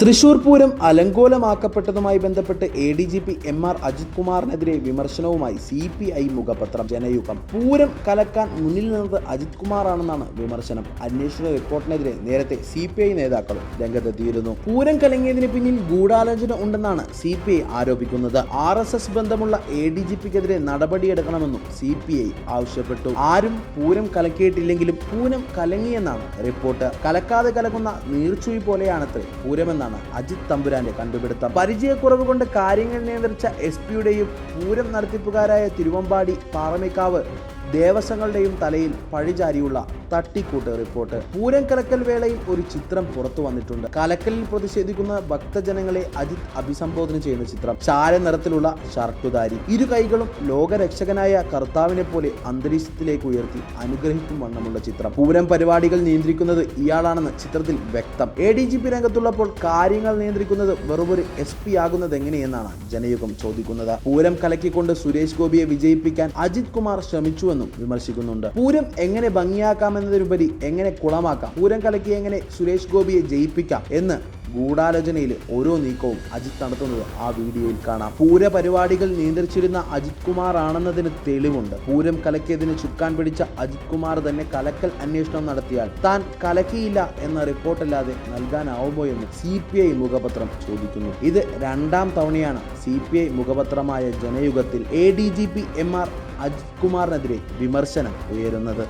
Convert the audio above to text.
തൃശൂർ പൂരം അലങ്കോലമാക്കപ്പെട്ടതുമായി ബന്ധപ്പെട്ട് A D G P M R Ajith കുമാറിനെതിരെ വിമർശനവുമായി സി പി ഐ മുഖപത്രം. ജനയുഗം പൂരം കലക്കാൻ മുന്നിൽ നിന്നത് അജിത് കുമാറാണെന്നാണ് വിമർശനം. അന്വേഷണ റിപ്പോർട്ടിനെതിരെ നേരത്തെ സി പി ഐ നേതാക്കളും രംഗത്തെത്തിയിരുന്നു. പൂരം കലങ്ങിയതിന് പിന്നിൽ ഗൂഢാലോചന ഉണ്ടെന്നാണ് സി പി ഐ ആരോപിക്കുന്നത്. ആർ എസ് എസ് ബന്ധമുള്ള എ ഡി ജി പിക്കെതിരെ നടപടിയെടുക്കണമെന്നും സി പി ഐ ആവശ്യപ്പെട്ടു. ആരും പൂരം കലക്കിയിട്ടില്ലെങ്കിലും പൂരം കലങ്ങിയെന്നാണ് റിപ്പോർട്ട്. കലക്കാതെ കലക്കുന്ന നീർച്ചുഴി പോലെയാണത്രേ പൂരമെന്നാണ് അജിത് തമ്പുരാന്റെ കണ്ടുപിടുത്തം. പരിചയക്കുറവ് കൊണ്ട് കാര്യങ്ങൾ നിയന്ത്രിച്ച എസ് പിയുടെയും പൂരം നടത്തിപ്പുകാരായ തിരുവമ്പാടി പാറമേക്കാവ് ദേവസ്വങ്ങളുടെയും തലയിൽ പഴിചാരിയുള്ള തട്ടിക്കൂട്ട് റിപ്പോർട്ട്. പൂരം കലക്കൽ വേളയിൽ ഒരു ചിത്രം പുറത്തു വന്നിട്ടുണ്ട്. കലക്കലിൽ പ്രതിഷേധിക്കുന്ന ഭക്തജനങ്ങളെ അജിത് അഭിസംബോധന ചെയ്യുന്ന ചിത്രം. ചാര നിറത്തിലുള്ള ഷർട്ടുധാരി. ഇരു കൈകളും ലോകരക്ഷകനായ കർത്താവിനെ പോലെ അന്തരീക്ഷത്തിലേക്ക് ഉയർത്തി അനുഗ്രഹിക്കും വണ്ണമുള്ള ചിത്രം. പൂരം പരിപാടികൾ നിയന്ത്രിക്കുന്നത് ഇയാളാണെന്ന് ചിത്രത്തിൽ വ്യക്തം. എ ഡി ജി പി രംഗത്തുള്ളപ്പോൾ കാര്യങ്ങൾ നിയന്ത്രിക്കുന്നത് വെറുമൊരു എസ് പി ആകുന്നത് എങ്ങനെയെന്നാണ് ജനയുഗം ചോദിക്കുന്നത്. പൂരം കലക്കിക്കൊണ്ട് സുരേഷ് ഗോപിയെ വിജയിപ്പിക്കാൻ അജിത് കുമാർ ശ്രമിച്ചുവെന്നും വിമർശിക്കുന്നുണ്ട്. പൂരം എങ്ങനെ ഭംഗിയാക്കാമെന്നതിനുപരി എങ്ങനെ കുളമാക്കാം? പൂരം കലക്കി എങ്ങനെ സുരേഷ് ഗോപിയെ ജയിപ്പിക്കാം? എന്ന് ഗൂഢാലോചനയിൽ ഓരോ നീക്കവും അജിത് നടത്തുന്നത് ആ വീഡിയോയിൽ കാണാം. പൂര പരിപാടികൾ നിയന്ത്രിച്ചിരുന്ന അജിത് കുമാർ ആണെന്നതിന് തെളിവുണ്ട്. പൂരം കലക്കിയതിന് ചുക്കാൻ പിടിച്ച അജിത് കുമാർ തന്നെ കലക്കൽ അന്വേഷണം നടത്തിയാൽ താൻ കലക്കിയില്ല എന്ന റിപ്പോർട്ടല്ലാതെ നൽകാനാവുമോ എന്ന് സി പി ഐ മുഖപത്രം ചോദിക്കുന്നു. ഇത് രണ്ടാം തവണയാണ് സി പി ഐ മുഖപത്രമായ ജനയുഗത്തിൽ A D G P M R Ajith കുമാറിനെതിരെ വിമർശനം ഉയരുന്നത്.